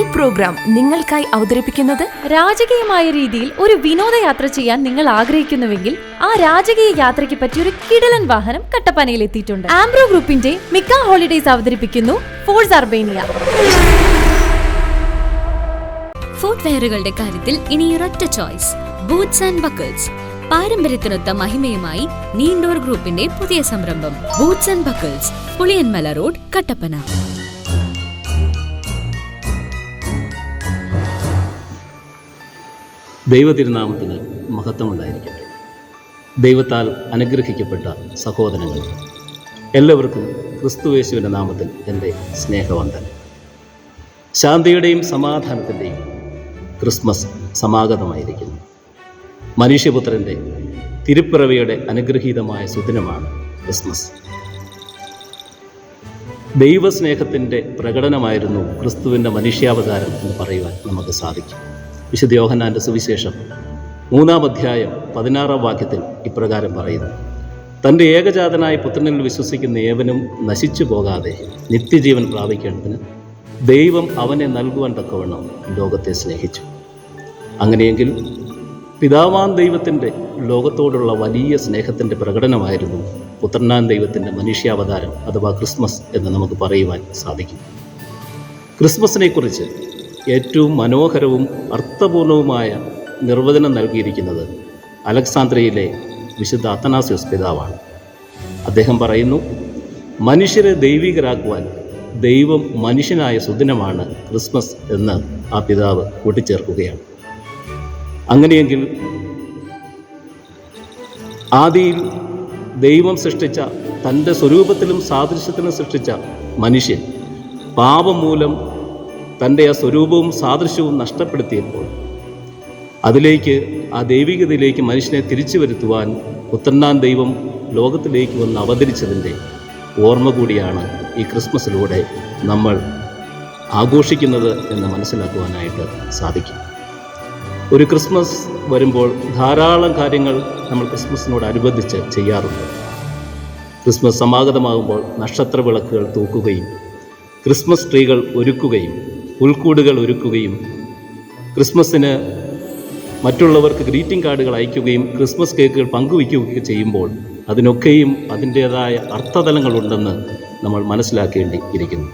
ഈ പ്രോഗ്രാം നിങ്ങൾക്കായി അവതരിപ്പിക്കുന്നത് രാജകീയമായ രീതിയിൽ ഒരു വിനോദയാത്ര ചെയ്യാൻ നിങ്ങൾ ആഗ്രഹിക്കുന്നുവെങ്കിൽ ആ രാജകീയ യാത്രയ്ക്ക് പറ്റിയ ഒരു കിടലൻ വാഹനം കട്ടപ്പനയിൽ എത്തിയിട്ടുണ്ട്. ആംബ്രോ ഗ്രൂപ്പിന്റെ മിക്ക ഹോളിഡേസ് അവതരിപ്പിക്കുന്നു ഫോഴ്സ് അർബേനിയ. ഫുട്വെയറുകളുടെ കാര്യത്തിൽ ഇനി ഒരൊറ്റ ചോയ്സ് ബൂട്ട്സ് ആൻഡ് ബക്കിൾസ് പാരമ്പര്യത്തിനൊത്ത മഹിമയുമായി നീണ്ടോർ ഗ്രൂപ്പിന്റെ പുതിയ സംരംഭം. Boots and Buckles Puliyanmala road Kattappana. ദൈവതിരുനാമത്തിന് മഹത്വമുണ്ടായിരിക്കട്ടെ. ദൈവത്താൽ അനുഗ്രഹിക്കപ്പെട്ട സഹോദരങ്ങൾ എല്ലാവർക്കും ക്രിസ്തുവേശുവിന്റെ നാമത്തിൽ എന്റെ സ്നേഹവന്ദനം. ശാന്തിയുടെയും സമാധാനത്തിന്റെയും ക്രിസ്മസ് സമാഗതമായിരിക്കുന്നു. മനുഷ്യപുത്രന്റെ തിരുപ്പിറവിയുടെ അനുഗ്രഹീതമായ സുദിനമാണ് ക്രിസ്മസ്. ദൈവസ്നേഹത്തിന്റെ പ്രകടനമായിരുന്നു ക്രിസ്തുവിന്റെ മനുഷ്യാവതാരം എന്ന് പറയുവാൻ നമുക്ക് സാധിക്കും. വിശുദ്ധ യോഹന്നാന്റെ സുവിശേഷം മൂന്നാം അധ്യായം പതിനാറാം വാക്യത്തിൽ ഇപ്രകാരം പറയുന്നു. തന്റെ ഏകജാതനായ പുത്രനിൽ വിശ്വസിക്കുന്ന ഏവനും നശിച്ചു പോകാതെ നിത്യജീവൻ പ്രാപിക്കേണ്ടതിന് ദൈവം അവനെ നൽകുവാൻ തക്കവണ്ണം ലോകത്തെ സ്നേഹിച്ചു. അങ്ങനെയെങ്കിൽ പിതാവാൻ ദൈവത്തിന്റെ ലോകത്തോടുള്ള വലിയ സ്നേഹത്തിന്റെ പ്രകടനമായിരുന്നു പുത്രനാൻ ദൈവത്തിന്റെ മനുഷ്യാവതാരം അഥവാ ക്രിസ്മസ് എന്ന് നമുക്ക് പറയുവാൻ സാധിക്കും. ക്രിസ്മസിനെക്കുറിച്ച് ഏറ്റവും മനോഹരവും അർത്ഥപൂർണവുമായ നിർവചനം നൽകിയിരിക്കുന്നത് അലക്സാന്ദ്രയിലെ വിശുദ്ധ അത്തനാസ്യോസ് പിതാവാണ്. അദ്ദേഹം പറയുന്നു മനുഷ്യരെ ദൈവികരാക്കുവാൻ ദൈവം മനുഷ്യനായ സുദിനമാണ് ക്രിസ്മസ് എന്ന് ആ പിതാവ് കൂട്ടിച്ചേർക്കുകയാണ്. അങ്ങനെയെങ്കിൽ ആദിയിൽ ദൈവം സൃഷ്ടിച്ച തന്റെ സ്വരൂപത്തിലും സാദൃശ്യത്തിലും സൃഷ്ടിച്ച മനുഷ്യൻ പാപം മൂലം തന്റെ ആ സ്വരൂപവും സാദൃശ്യവും നഷ്ടപ്പെടുത്തിയപ്പോൾ അതിലേക്ക് ആ ദൈവികതയിലേക്ക് മനുഷ്യനെ തിരിച്ചു വരുത്തുവാൻ പുത്രനാൻ ദൈവം ലോകത്തിലേക്ക് വന്ന് അവതരിച്ചതിന്റെ ഓർമ്മ കൂടിയാണ് ഈ ക്രിസ്മസിലൂടെ നമ്മൾ ആഘോഷിക്കുന്നത് എന്ന് മനസ്സിലാക്കുവാനായിട്ട് സാധിക്കും. ഒരു ക്രിസ്മസ് വരുമ്പോൾ ധാരാളം കാര്യങ്ങൾ നമ്മൾ ക്രിസ്മസിനോടനുബന്ധിച്ച് ചെയ്യാറുണ്ട്. ക്രിസ്മസ് സമാഗതമാകുമ്പോൾ നക്ഷത്ര വിളക്കുകൾ തൂക്കുകയും ക്രിസ്മസ് ട്രീകൾ ഒരുക്കുകയും പുൽക്കൂടുകൾ ഒരുക്കുകയും ക്രിസ്മസിന് മറ്റുള്ളവർക്ക് ഗ്രീറ്റിംഗ് കാർഡുകൾ അയക്കുകയും ക്രിസ്മസ് കേക്കുകൾ പങ്കുവയ്ക്കുകയും ചെയ്യുമ്പോൾ അതിനൊക്കെയും അതിന്റേതായ അർത്ഥതലങ്ങളുണ്ടെന്ന് നമ്മൾ മനസ്സിലാക്കേണ്ടി ഇരിക്കുന്നു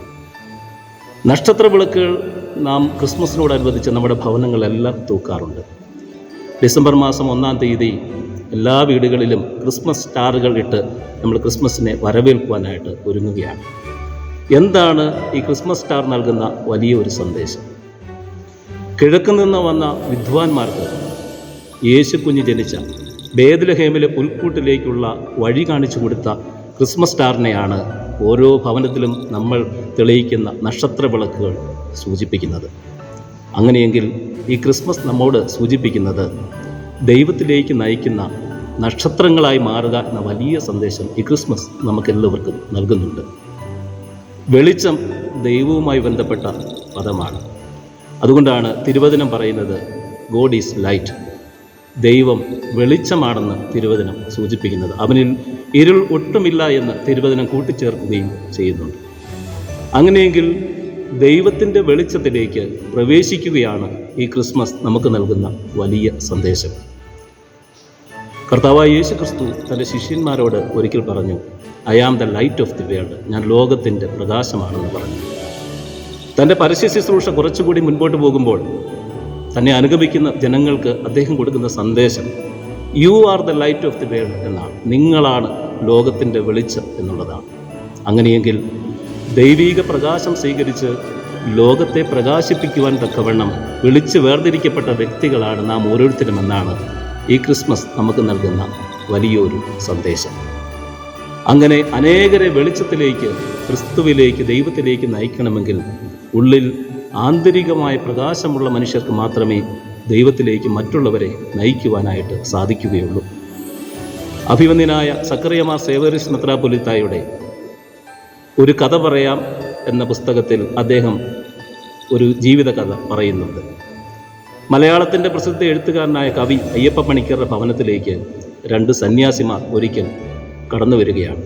നക്ഷത്ര വിളക്കുകൾ നാം ക്രിസ്മസിനോടനുബന്ധിച്ച് നമ്മുടെ ഭവനങ്ങളെല്ലാം തൂക്കാറുണ്ട്. ഡിസംബർ മാസം ഒന്നാം തീയതി എല്ലാ വീടുകളിലും ക്രിസ്മസ് സ്റ്റാറുകൾ ഇട്ട് നമ്മൾ ക്രിസ്മസിനെ വരവേൽക്കുവാനായിട്ട് ഒരുങ്ങുകയാണ്. എന്താണ് ഈ ക്രിസ്മസ് സ്റ്റാർ നൽകുന്ന വലിയ ഒരു സന്ദേശം? കിഴക്ക് നിന്ന് വന്ന വിദ്വാൻമാർക്ക് യേശു കുഞ്ഞ് ജനിച്ച ബേദലഹേമിലെ പുൽക്കൂട്ടിലേക്കുള്ള വഴി കാണിച്ചു കൊടുത്ത ക്രിസ്മസ് സ്റ്റാറിനെയാണ് ഓരോ ഭവനത്തിലും നമ്മൾ തെളിയിക്കുന്ന നക്ഷത്ര വിളക്കുകൾ സൂചിപ്പിക്കുന്നത്. അങ്ങനെയെങ്കിൽ ഈ ക്രിസ്മസ് നമ്മോട് സൂചിപ്പിക്കുന്നത് ദൈവത്തിലേക്ക് നയിക്കുന്ന നക്ഷത്രങ്ങളായി മാറുക എന്ന വലിയ സന്ദേശം ഈ ക്രിസ്മസ് നമുക്കെല്ലാവർക്കും നൽകുന്നുണ്ട്. വെളിച്ചം ദൈവവുമായി ബന്ധപ്പെട്ട പദമാണ്. അതുകൊണ്ടാണ് തിരുവചനം പറയുന്നത് ഗോഡ് ഈസ് ലൈറ്റ് ദൈവം വെളിച്ചമാണെന്ന് തിരുവചനം സൂചിപ്പിക്കുന്നത്. അവനിൽ ഇരുൾ ഒട്ടുമില്ല എന്ന് തിരുവചനം കൂട്ടിച്ചേർക്കുകയും ചെയ്യുന്നുണ്ട്. അങ്ങനെയെങ്കിൽ ദൈവത്തിന്റെ വെളിച്ചത്തിലേക്ക് പ്രവേശിക്കുകയാണ് ഈ ക്രിസ്മസ് നമുക്ക് നൽകുന്ന വലിയ സന്ദേശം. കർത്താവായ യേശു ക്രിസ്തു തന്റെ ശിഷ്യന്മാരോട് ഒരിക്കൽ പറഞ്ഞു I am the light of the world ഞാൻ ലോകത്തിന്റെ പ്രകാശമാണെന്ന് പറഞ്ഞു. തന്റെ പരസ്യ ശുശ്രൂഷ കുറച്ചുകൂടി മുൻപോട്ട് പോകുമ്പോൾ തന്നെ അനുഗമിക്കുന്ന ജനങ്ങൾക്ക് അദ്ദേഹം കൊടുക്കുന്ന സന്ദേശം you are the light of the world എന്നാണ്. നിങ്ങളാണ് ലോകത്തിന്റെ വെളിച്ചം എന്നുള്ളതാണ്. അങ്ങനെയെങ്കിൽ ദൈവീക പ്രകാശം സ്വീകരിച്ച് ലോകത്തെ പ്രകാശിപ്പിക്കുവാൻ തക്കവണ്ണം വിളിച്ച് വേർതിരിക്കപ്പെട്ട വ്യക്തികളാണ് നാം ഓരോരുത്തരും എന്നാണ് ഈ ക്രിസ്മസ് നമുക്ക് നൽകുന്ന വലിയൊരു സന്ദേശം. അങ്ങനെ അനേകരെ വെളിച്ചത്തിലേക്ക് ക്രിസ്തുവിലേക്ക് ദൈവത്തിലേക്ക് നയിക്കണമെങ്കിൽ ഉള്ളിൽ ആന്തരികമായ പ്രകാശമുള്ള മനുഷ്യർക്ക് മാത്രമേ ദൈവത്തിലേക്ക് മറ്റുള്ളവരെ നയിക്കുവാനായിട്ട് സാധിക്കുകയുള്ളൂ. അഭിമന്യനായ സക്കറിയമാർ സേവരി സ്മത്രാപുലിത്തായുടെ ഒരു കഥ പറയാം എന്ന പുസ്തകത്തിൽ അദ്ദേഹം ഒരു ജീവിതകഥ പറയുന്നുണ്ട്. മലയാളത്തിന്റെ പ്രസിദ്ധ എഴുത്തുകാരനായ കവി അയ്യപ്പ പണിക്കരുടെ ഭവനത്തിലേക്ക് രണ്ട് സന്യാസിമാർ ഒരിക്കൽ കടന്നു വരികയാണ്.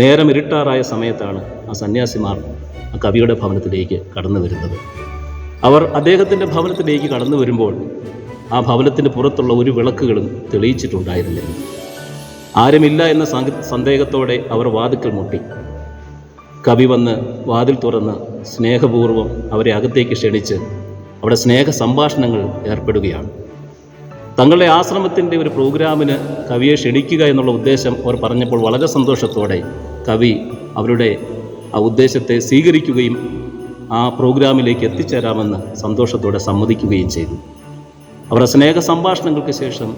നേരം ഇരുട്ടാറായ സമയത്താണ് ആ സന്യാസിമാർ ആ കവിയുടെ ഭവനത്തിലേക്ക് കടന്നു വരുന്നത്. അവർ അദ്ദേഹത്തിന്റെ ഭവനത്തിലേക്ക് കടന്നു വരുമ്പോൾ ആ ഭവനത്തിന് പുറത്തുള്ള ഒരു വിളക്കുകളും തെളിയിച്ചിട്ടുണ്ടായിരുന്നില്ല. ആരുമില്ല എന്ന സന്ദേഹത്തോടെ അവർ വാതിക്കൽ മുട്ടി. കവി വന്ന് വാതിൽ തുറന്ന് സ്നേഹപൂർവം അവരെ അകത്തേക്ക് ക്ഷണിച്ച് അവിടെ സ്നേഹ സംഭാഷണങ്ങൾ ഏർപ്പെടുകയാണ്. തങ്ങളുടെ ആശ്രമത്തിന്റെ ഒരു പ്രോഗ്രാമിന് കവിയെ ക്ഷണിക്കുക എന്നുള്ള ഉദ്ദേശം അവർ പറഞ്ഞപ്പോൾ വളരെ സന്തോഷത്തോടെ കവി അവരുടെ ആ ഉദ്ദേശത്തെ സ്വീകരിക്കുകയും ആ പ്രോഗ്രാമിലേക്ക് എത്തിച്ചേരാമെന്ന് സന്തോഷത്തോടെ സമ്മതിക്കുകയും ചെയ്തു. അവരുടെ സ്നേഹ സംഭാഷണങ്ങൾക്ക് ശേഷം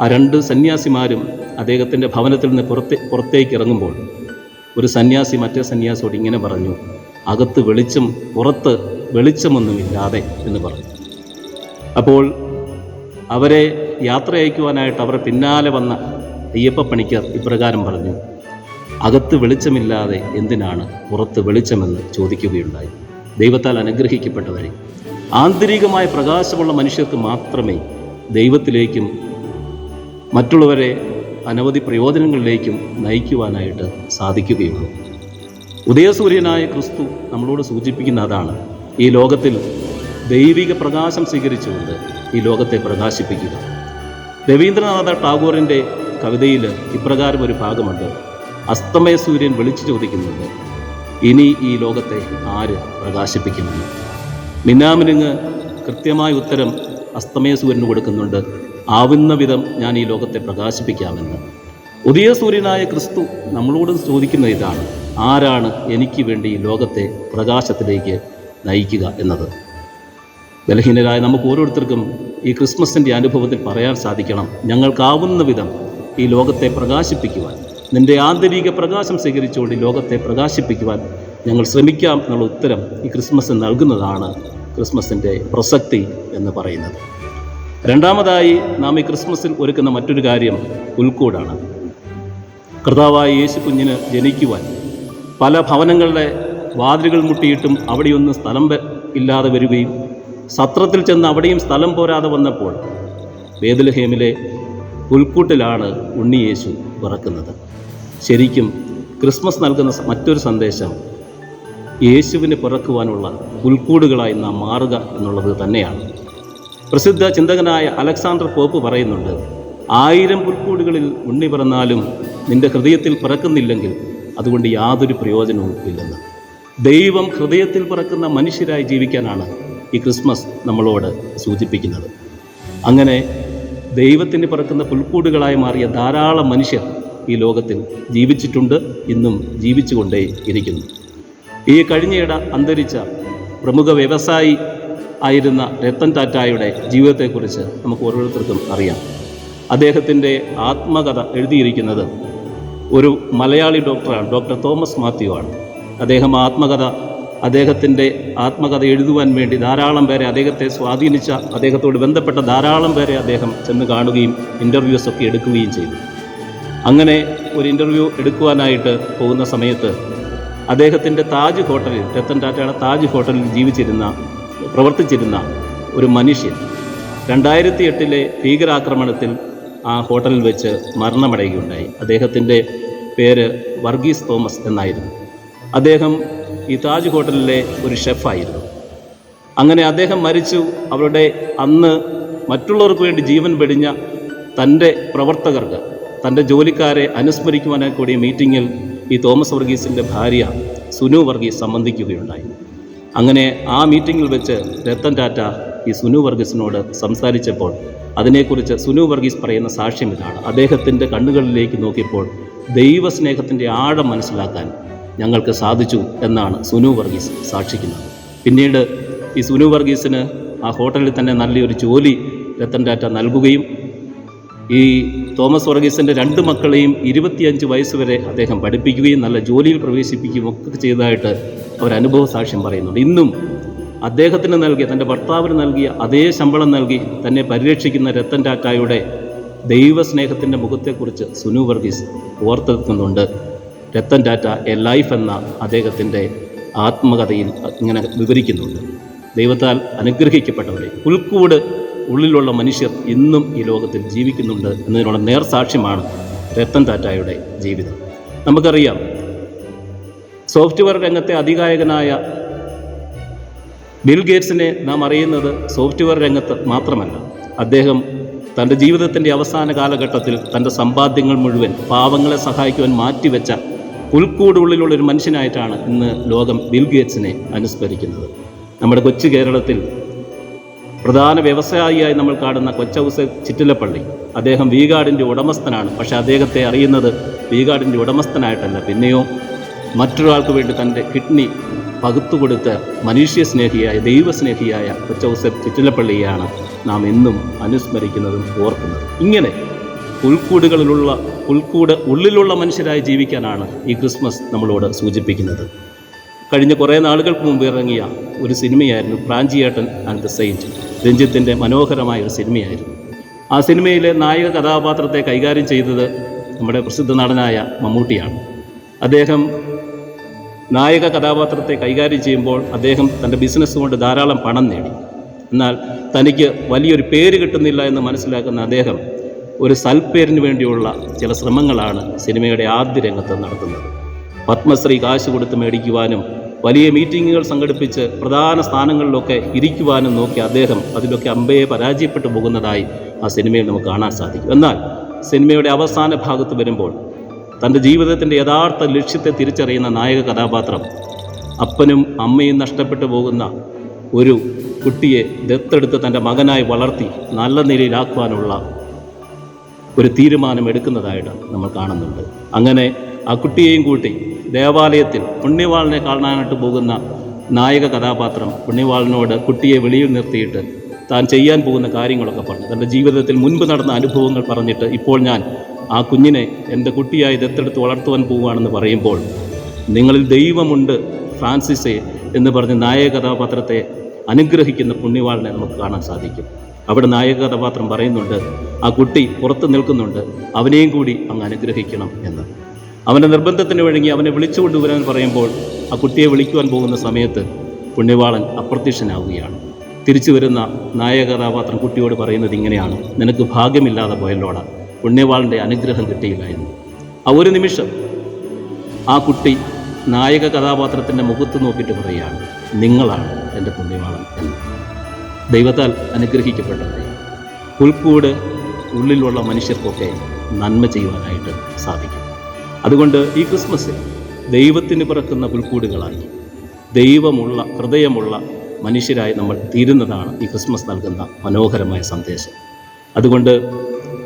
ആ രണ്ട് സന്യാസിമാരും അദ്ദേഹത്തിന്റെ ഭവനത്തിൽ നിന്ന് പുറത്തേ പുറത്തേക്ക് ഇറങ്ങുമ്പോൾ ഒരു സന്യാസി മറ്റേ സന്യാസിയോട് ഇങ്ങനെ പറഞ്ഞു അകത്ത് വെളിച്ചം പുറത്ത് വെളിച്ചമൊന്നുമില്ലാതെ എന്ന് പറഞ്ഞു. അപ്പോൾ അവരെ യാത്ര അയക്കുവാനായിട്ട് അവർ പിന്നാലെ വന്ന അയ്യപ്പ പണിക്കർ ഇപ്രകാരം പറഞ്ഞു അകത്ത് വെളിച്ചമില്ലാതെ എന്തിനാണ് പുറത്ത് വെളിച്ചമെന്ന് ചോദിക്കുകയുണ്ടായി? ദൈവത്താൽ അനുഗ്രഹിക്കപ്പെട്ടവരെ ആന്തരികമായ പ്രകാശമുള്ള മനുഷ്യർക്ക് മാത്രമേ ദൈവത്തിലേക്കും മറ്റുള്ളവരെ അനവധി പ്രയോജനങ്ങളിലേക്കും നയിക്കുവാനായിട്ട് സാധിക്കുകയുള്ളൂ. ഉദയസൂര്യനായ ക്രിസ്തു നമ്മളോട് സൂചിപ്പിക്കുന്ന അതാണ് ഈ ലോകത്തിൽ ദൈവിക പ്രകാശം സ്വീകരിച്ചുകൊണ്ട് ഈ ലോകത്തെ പ്രകാശിപ്പിക്കുക. രവീന്ദ്രനാഥ ടാഗോറിന്റെ കവിതയിൽ ഇപ്രകാരം ഒരു ഭാഗമുണ്ട്. അസ്തമയ സൂര്യൻ വിളിച്ചു ചോദിക്കുന്നുണ്ട്. ഇനി ഈ ലോകത്തെ ആര് പ്രകാശിപ്പിക്കുമെന്ന്. മിന്നാമിനുങ്ങ് കൃത്യമായ ഉത്തരം അസ്തമയ സൂര്യന് കൊടുക്കുന്നുണ്ട്. ആവുന്ന വിധം ഞാൻ ഈ ലോകത്തെ പ്രകാശിപ്പിക്കാമെന്ന്. ഉദയസൂര്യനായ ക്രിസ്തു നമ്മളോട് ചോദിക്കുന്ന ഇതാണ്. ആരാണ് എനിക്ക് വേണ്ടി ഈ ലോകത്തെ പ്രകാശത്തിലേക്ക് നയിക്കുക എന്നത്. ബലഹീനരായ നമുക്ക് ഓരോരുത്തർക്കും ഈ ക്രിസ്മസിന്റെ അനുഭവത്തിൽ പറയാൻ സാധിക്കണം. ഞങ്ങൾക്കാവുന്ന വിധം ഈ ലോകത്തെ പ്രകാശിപ്പിക്കുവാൻ നിന്റെ ആന്തരിക പ്രകാശം സ്വീകരിച്ചുകൊണ്ട് ലോകത്തെ പ്രകാശിപ്പിക്കുവാൻ ഞങ്ങൾ ശ്രമിക്കാം എന്നുള്ള ഉത്തരം ഈ ക്രിസ്മസ് നൽകുന്നതാണ് ക്രിസ്മസിന്റെ പ്രസക്തി എന്ന് പറയുന്നത്. രണ്ടാമതായി നാം ഈ ക്രിസ്മസിൽ ഒരുക്കുന്ന മറ്റൊരു കാര്യം ഉൾക്കൂടാണ്. കർത്താവായ യേശു കുഞ്ഞിന് ജനിക്കുവാൻ പല ഭവനങ്ങളുടെ വാതിലുകൾ മുട്ടിയിട്ടും അവിടെയൊന്നും സ്ഥലം ഇല്ലാതെ വരികയും സത്രത്തിൽ ചെന്ന് അവിടെയും സ്ഥലം പോരാതെ വന്നപ്പോൾ വേദലഹേമിലെ പുൽക്കൂട്ടിലാണ് ഉണ്ണിയേശു പിറക്കുന്നത്. ശരിക്കും ക്രിസ്മസ് നൽകുന്ന മറ്റൊരു സന്ദേശം യേശുവിന് പിറക്കുവാനുള്ള പുൽക്കൂടുകളായി നാം മാറുക എന്നുള്ളത് തന്നെയാണ്. പ്രസിദ്ധ ചിന്തകനായ അലക്സാണ്ടർ പോപ്പ് പറയുന്നുണ്ട് ആയിരം പുൽക്കൂടുകളിൽ ഉണ്ണി പിറന്നാലും നിന്റെ ഹൃദയത്തിൽ പിറക്കുന്നില്ലെങ്കിൽ അതുകൊണ്ട് യാതൊരു പ്രയോജനവും ഇല്ലെന്ന്. ദൈവം ഹൃദയത്തിൽ പിറക്കുന്ന മനുഷ്യരായി ജീവിക്കാനാണ് ഈ ക്രിസ്മസ് നമ്മളോട് സൂചിപ്പിക്കുന്നത്. അങ്ങനെ ദൈവത്തിന് പിറക്കുന്ന പുൽക്കൂടുകളായി മാറിയ ധാരാളം മനുഷ്യർ ഈ ലോകത്തിൽ ജീവിച്ചിട്ടുണ്ട് ഇന്നും ജീവിച്ചുകൊണ്ടേ ഇരിക്കുന്നു ഈ കഴിഞ്ഞയിട അന്തരിച്ച പ്രമുഖ വ്യവസായി ആയിരുന്ന രത്തൻ ടാറ്റായുടെ ജീവിതത്തെക്കുറിച്ച് നമുക്ക് ഓരോരുത്തർക്കും അറിയാം. അദ്ദേഹത്തിന്റെ ആത്മകഥ എഴുതിയിരിക്കുന്നത് ഒരു മലയാളി ഡോക്ടറാണ് ഡോക്ടർ തോമസ് മാത്യു ആണ്. അദ്ദേഹം ആത്മകഥ അദ്ദേഹത്തിന്റെ ആത്മകഥ എഴുതുവാൻ വേണ്ടി ധാരാളം പേരെ അദ്ദേഹത്തെ സ്വാധീനിച്ച അദ്ദേഹത്തോട് ബന്ധപ്പെട്ട ധാരാളം പേരെ അദ്ദേഹം ചെന്ന് കാണുകയും ഇന്റർവ്യൂസ് ഒക്കെ എടുക്കുകയും ചെയ്തു. അങ്ങനെ ഒരു ഇന്റർവ്യൂ എടുക്കുവാനായിട്ട് പോകുന്ന സമയത്ത് അദ്ദേഹത്തിന്റെ താജ് ഹോട്ടലിൽ രത്തൻ ടാറ്റയുടെ താജ് ഹോട്ടലിൽ ജീവിച്ചിരുന്ന പ്രവർത്തിച്ചിരുന്ന ഒരു മനുഷ്യൻ രണ്ടായിരത്തി എട്ടിലെ ഭീകരാക്രമണത്തിൽ ആ ഹോട്ടലിൽ വെച്ച് മരണമടയുകയുണ്ടായി. അദ്ദേഹത്തിന്റെ പേര് വർഗീസ് തോമസ് എന്നായിരുന്നു. അദ്ദേഹം ഈ താജ് ഹോട്ടലിലെ ഒരു ഷെഫായിരുന്നു. അങ്ങനെ അദ്ദേഹം മരിച്ചു. അവരുടെ അന്ന് മറ്റുള്ളവർക്ക് വേണ്ടി ജീവൻ വെടിഞ്ഞ തന്റെ പ്രവർത്തകർക്ക് തന്റെ ജോലിക്കാരെ അനുസ്മരിക്കുവാനായി കൂടിയ മീറ്റിങ്ങിൽ ഈ തോമസ് വർഗീസിന്റെ ഭാര്യ സുനു വർഗീസ് സംബന്ധിക്കുകയുണ്ടായി. അങ്ങനെ ആ മീറ്റിങ്ങിൽ വെച്ച് രത്തൻ ടാറ്റ ഈ സുനു വർഗീസിനോട് സംസാരിച്ചപ്പോൾ അതിനെക്കുറിച്ച് സുനു വർഗീസ് പറയുന്ന സാക്ഷ്യം ഇതാണ്. അദ്ദേഹത്തിന്റെ കണ്ണുകളിലേക്ക് നോക്കിയപ്പോൾ ദൈവസ്നേഹത്തിന്റെ ആഴം മനസ്സിലാക്കാൻ ഞങ്ങൾക്ക് സാധിച്ചു എന്നാണ് സുനു വർഗീസ് സാക്ഷിക്കുന്നത്. പിന്നീട് ഈ സുനു വർഗീസിന് ആ ഹോട്ടലിൽ തന്നെ നല്ലൊരു ജോലി രത്തൻ ടാറ്റ നൽകുകയും ഈ തോമസ് വർഗീസിന്റെ രണ്ട് മക്കളെയും ഇരുപത്തിയഞ്ച് വയസ്സ് വരെ അദ്ദേഹം പഠിപ്പിക്കുകയും നല്ല ജോലിയിൽ പ്രവേശിപ്പിക്കുകയും ഒക്കെ ചെയ്തതായിട്ട് അവർ അനുഭവ സാക്ഷ്യം പറയുന്നുണ്ട്. ഇന്നും അദ്ദേഹത്തിന് നൽകിയ തന്റെ ഭർത്താവിന് നൽകിയ അതേ ശമ്പളം നൽകി തന്നെ പരിരക്ഷിക്കുന്ന രത്തൻ ടാറ്റായുടെ ദൈവസ്നേഹത്തിന്റെ മുഖത്തെക്കുറിച്ച് സുനു വർഗീസ് ഓർത്തെടുക്കുന്നുണ്ട് രത്തൻ ടാറ്റ എ ലൈഫ് എന്ന അദ്ദേഹത്തിന്റെ ആത്മകഥയിൽ ഇങ്ങനെ വിവരിക്കുന്നുണ്ട്. ദൈവത്താൽ അനുഗ്രഹിക്കപ്പെട്ടവരെ പുൽക്കൂട് ഉള്ളിലുള്ള മനുഷ്യർ ഇന്നും ഈ ലോകത്തിൽ ജീവിക്കുന്നുണ്ട് എന്നതിനുള്ള നേർസാക്ഷ്യമാണ് രത്തൻ ടാറ്റായുടെ ജീവിതം. നമുക്കറിയാം സോഫ്റ്റ്വെയർ രംഗത്തെ അധികായകനായ ബിൽ ഗേറ്റ്സിനെ നാം അറിയുന്നത് സോഫ്റ്റ്വെയർ രംഗത്ത് മാത്രമല്ല. അദ്ദേഹം തന്റെ ജീവിതത്തിന്റെ അവസാന കാലഘട്ടത്തിൽ തന്റെ സമ്പാദ്യങ്ങൾ മുഴുവൻ പാവങ്ങളെ സഹായിക്കുവാൻ മാറ്റിവെച്ച പുൽക്കൂടുള്ളിലുള്ള ഒരു മനുഷ്യനായിട്ടാണ് ഇന്ന് ലോകം ബിൽ ഗേറ്റ്സിനെ അനുസ്മരിക്കുന്നത്. നമ്മുടെ കൊച്ചു കേരളത്തിൽ പ്രധാന വ്യവസായിയായി നമ്മൾ കാണുന്ന കൊച്ചൗസ് ചിറ്റിലപ്പള്ളി അദ്ദേഹം വീഗാടിന്റെ ഉടമസ്ഥനാണ്. പക്ഷേ അദ്ദേഹത്തെ അറിയുന്നത് വീഗാടിന്റെ ഉടമസ്ഥനായിട്ടല്ല. പിന്നെയോ മറ്റൊരാൾക്ക് വേണ്ടി തന്റെ കിഡ്നി പകുത്തു കൊടുത്ത മനുഷ്യ സ്നേഹിയായ ദൈവസ്നേഹിയായ കൊച്ചൗസഫ് ചിറ്റിലപ്പള്ളിയെയാണ് നാം എന്നും അനുസ്മരിക്കുന്നതും ഓർക്കുന്നതും. ഇങ്ങനെ പുൽക്കൂടുകളിലുള്ള പുൽക്കൂട് ഉള്ളിലുള്ള മനുഷ്യരായി ജീവിക്കാനാണ് ഈ ക്രിസ്മസ് നമ്മളോട് സൂചിപ്പിക്കുന്നത്. കഴിഞ്ഞ കുറേ നാളുകൾക്ക് മുമ്പ് ഇറങ്ങിയ ഒരു സിനിമയായിരുന്നു പ്രാഞ്ചിയേട്ടൻ ആൻഡ് ദ സെയിന്റ് രഞ്ജിത്തിന്റെ മനോഹരമായ ഒരു സിനിമയായിരുന്നു. ആ സിനിമയിലെ നായക കഥാപാത്രത്തെ കൈകാര്യം ചെയ്തത് നമ്മുടെ പ്രസിദ്ധ നടനായ മമ്മൂട്ടിയാണ്. അദ്ദേഹം നായക കഥാപാത്രത്തെ കൈകാര്യം ചെയ്യുമ്പോൾ അദ്ദേഹം തന്റെ ബിസിനസ് കൊണ്ട് ധാരാളം പണം നേടി. എന്നാൽ തനിക്ക് വലിയൊരു പേര് കിട്ടുന്നില്ല എന്ന് മനസ്സിലാക്കുന്ന അദ്ദേഹം ഒരു സൽപ്പേരിന് വേണ്ടിയുള്ള ചില ശ്രമങ്ങളാണ് സിനിമയുടെ ആദ്യ രംഗത്ത് നടത്തുന്നത്. പത്മശ്രീ കാശ് കൊടുത്ത് മേടിക്കുവാനും വലിയ മീറ്റിങ്ങുകൾ സംഘടിപ്പിച്ച് പ്രധാന സ്ഥാനങ്ങളിലൊക്കെ ഇരിക്കുവാനും നോക്കി അദ്ദേഹം അതിലൊക്കെ അമ്പയെ പരാജയപ്പെട്ടു പോകുന്നതായി ആ സിനിമയിൽ നമുക്ക് കാണാൻ സാധിക്കും. എന്നാൽ സിനിമയുടെ അവസാന ഭാഗത്ത് വരുമ്പോൾ തന്റെ ജീവിതത്തിന്റെ യഥാർത്ഥ ലക്ഷ്യത്തെ തിരിച്ചറിയുന്ന നായക കഥാപാത്രം അപ്പനും അമ്മയും നഷ്ടപ്പെട്ടു പോകുന്ന ഒരു കുട്ടിയെ ദത്തെടുത്ത് തന്റെ മകനായി വളർത്തി നല്ല നിലയിലാക്കുവാനുള്ള ഒരു തീരുമാനം എടുക്കുന്നതായിട്ട് നമ്മൾ കാണുന്നുണ്ട്. അങ്ങനെ ആ കുട്ടിയെയും കൂട്ടി ദേവാലയത്തിൽ പുണ്യവാളിനെ കാണാനായിട്ട് പോകുന്ന നായക കഥാപാത്രം പുണ്യവാളിനോട് കുട്ടിയെ വെളിയിൽ നിർത്തിയിട്ട് താൻ ചെയ്യാൻ പോകുന്ന കാര്യങ്ങളൊക്കെ പറഞ്ഞു. തന്റെ ജീവിതത്തിൽ മുൻപ് നടന്ന അനുഭവങ്ങൾ പറഞ്ഞിട്ട് ഇപ്പോൾ ഞാൻ ആ കുഞ്ഞിനെ എന്റെ കുട്ടിയായി ദത്തെടുത്ത് വളർത്തുവാൻ പോവുകയാണെന്ന് പറയുമ്പോൾ നിങ്ങളിൽ ദൈവമുണ്ട് ഫ്രാൻസിസെ എന്ന് പറഞ്ഞ് നായക കഥാപാത്രത്തെ അനുഗ്രഹിക്കുന്ന പുണ്യവാളിനെ നമുക്ക് കാണാൻ സാധിക്കും. അവിടെ നായക കഥാപാത്രം പറയുന്നുണ്ട് ആ കുട്ടി പുറത്ത് നിൽക്കുന്നുണ്ട് അവനെയും കൂടി അങ്ങ് അനുഗ്രഹിക്കണം. എന്ന്. അവന്റെ നിർബന്ധത്തിന് വഴങ്ങി അവനെ വിളിച്ചു കൊണ്ടുവരാൻ പറയുമ്പോൾ ആ കുട്ടിയെ വിളിക്കുവാൻ പോകുന്ന സമയത്ത് പുണ്യവാളൻ അപ്രത്യക്ഷനാവുകയാണ്. തിരിച്ചു വരുന്ന നായക കഥാപാത്രം കുട്ടിയോട് പറയുന്നത് ഇങ്ങനെയാണ് നിനക്ക് ഭാഗ്യമില്ലാതെ പോയല്ലോട പുണ്യവാളന്റെ അനുഗ്രഹം കിട്ടിയില്ലായിരുന്നു. ആ ഒരു നിമിഷം ആ കുട്ടി നായക കഥാപാത്രത്തിന്റെ മുഖത്ത് നോക്കിയിട്ട് പറയുകയാണ് നിങ്ങളാണ് എന്റെ പുണ്യവാളൻ എന്ന്. ദൈവത്താൽ അനുഗ്രഹിക്കപ്പെട്ടവരെ പുൽക്കൂട് ഉള്ളിലുള്ള മനുഷ്യർക്കൊക്കെ നന്മ ചെയ്യുവാനായിട്ട് സാധിക്കും. അതുകൊണ്ട് ഈ ക്രിസ്മസിൽ ദൈവത്തിന് പിറക്കുന്ന പുൽക്കൂടുകളായി ദൈവമുള്ള ഹൃദയമുള്ള മനുഷ്യരായി നമ്മൾ തീരുന്നതാണ് ഈ ക്രിസ്മസ് നൽകുന്ന മനോഹരമായ സന്ദേശം. അതുകൊണ്ട്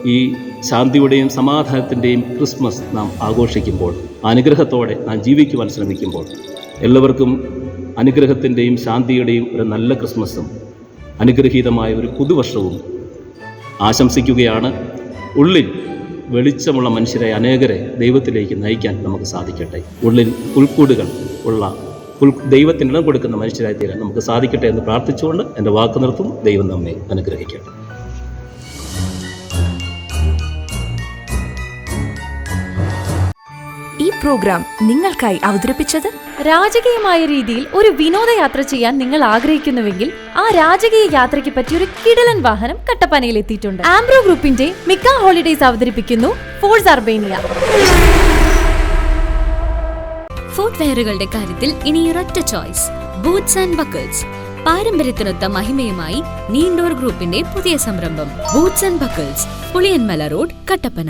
ഈ ശാന്തിയുടെയും സമാധാനത്തിന്റെയും ക്രിസ്മസ് നാം ആഘോഷിക്കുമ്പോൾ അനുഗ്രഹത്തോടെ നാം ജീവിക്കുവാൻ ശ്രമിക്കുമ്പോൾ എല്ലാവർക്കും അനുഗ്രഹത്തിന്റെയും ശാന്തിയുടെയും ഒരു നല്ല ക്രിസ്മസും അനുഗ്രഹീതമായ ഒരു പുതുവർഷവും ആശംസിക്കുകയാണ്. ഉള്ളിൽ വെളിച്ചമുള്ള മനുഷ്യരെ അനേകരെ ദൈവത്തിലേക്ക് നയിക്കാൻ നമുക്ക് സാധിക്കട്ടെ. ഉള്ളിൽ ഉൾക്കൂടുകൾ ഉള്ള ഉൾ ദൈവത്തിന് ഇടം കൊടുക്കുന്ന മനുഷ്യരായി തീരാൻ നമുക്ക് സാധിക്കട്ടെ എന്ന് പ്രാർത്ഥിച്ചുകൊണ്ട് എന്റെ വാക്ക് നിർത്തും. ദൈവം നമ്മെ അനുഗ്രഹിക്കട്ടെ. പ്രോഗ്രാം നിങ്ങൾക്കായി അവതരിപ്പിച്ചത്? രാജകീയമായ രീതിയിൽ ഒരു വിനോദയാത്ര ചെയ്യാൻ നിങ്ങൾ ആഗ്രഹിക്കുന്നുവെങ്കിൽ ആ രാജകീയ യാത്രയ്ക്ക് പറ്റിയ ഒരു കിടലൻ വാഹനം കട്ടപ്പനയിൽ എത്തിയിട്ടുണ്ട്. ആംബ്രോ ഗ്രൂപ്പിന്റെ മിക്ക ഹോളിഡേസ് അവതരിപ്പിക്കുന്നു ഫോഴ്സ് അർബേനിയ ഫുട്വെയറുകളുടെ കാര്യത്തിൽ ഇനി ഒരൊറ്റ ചോയ്സ് ബൂട്ട്സ് ആൻഡ് ബക്കിൾസ് പാരമ്പര്യത്തിനൊത്ത മഹിമയുമായി നീണ്ടോർ ഗ്രൂപ്പിന്റെ പുതിയ സംരംഭം Boots and Buckles Puliyanmala road Kattappana.